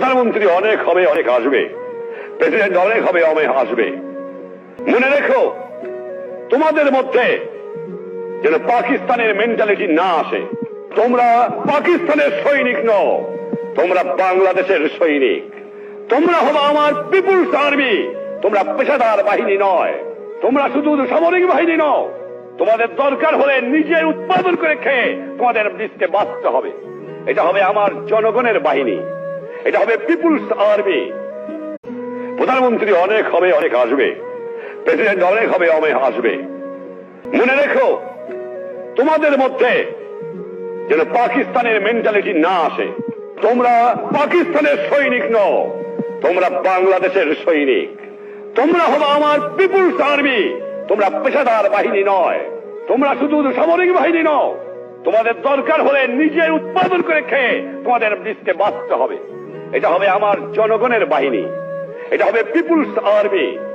প্রধানমন্ত্রী অনেক হবে, অনেক আসবে। প্রেসিডেন্ট অনেক হবে, অনেক আসবে। মনে রেখো, তোমাদের মধ্যে যেন পাকিস্তানের মেন্টালিটি না আসে। তোমরা পাকিস্তানের সৈনিক নও, তোমরা বাংলাদেশের সৈনিক। তোমরা হলো আমার পিপুলস আর্মি, তোমরা পেশাদার বাহিনী নয়। তোমরা শুধু সামরিক বাহিনী নও। তোমাদের দরকার হলে নিজের উৎপাদন করে খেয়ে তোমাদের দেশকে বাঁচতে হবে। এটা হবে আমার জনগণের বাহিনী। এটা হবে পিপুলস আর্মি। প্রধানমন্ত্রী অনেক হবে, অনেক আসবে। প্রেসিডেন্ট অনেক হবে, অনেক আসবে। মনে রেখো, তোমাদের মধ্যে যেন পাকিস্তানের মেন্টালিটি না আসে। তোমরা পাকিস্তানের সৈনিক নও, তোমরা বাংলাদেশের সৈনিক। তোমরা হলো আমার পিপুলস আর্মি। তোমরা পেশাদার বাহিনী নয়, তোমরা শুধু সামরিক বাহিনী নও। তোমাদের দরকার হলে নিজের উৎপাদন করে খেয়ে তোমাদের দেশকে বাঁচতে হবে। এটা হবে আমার জনগণের বাহিনী। এটা হবে পিপুলস আর্মি।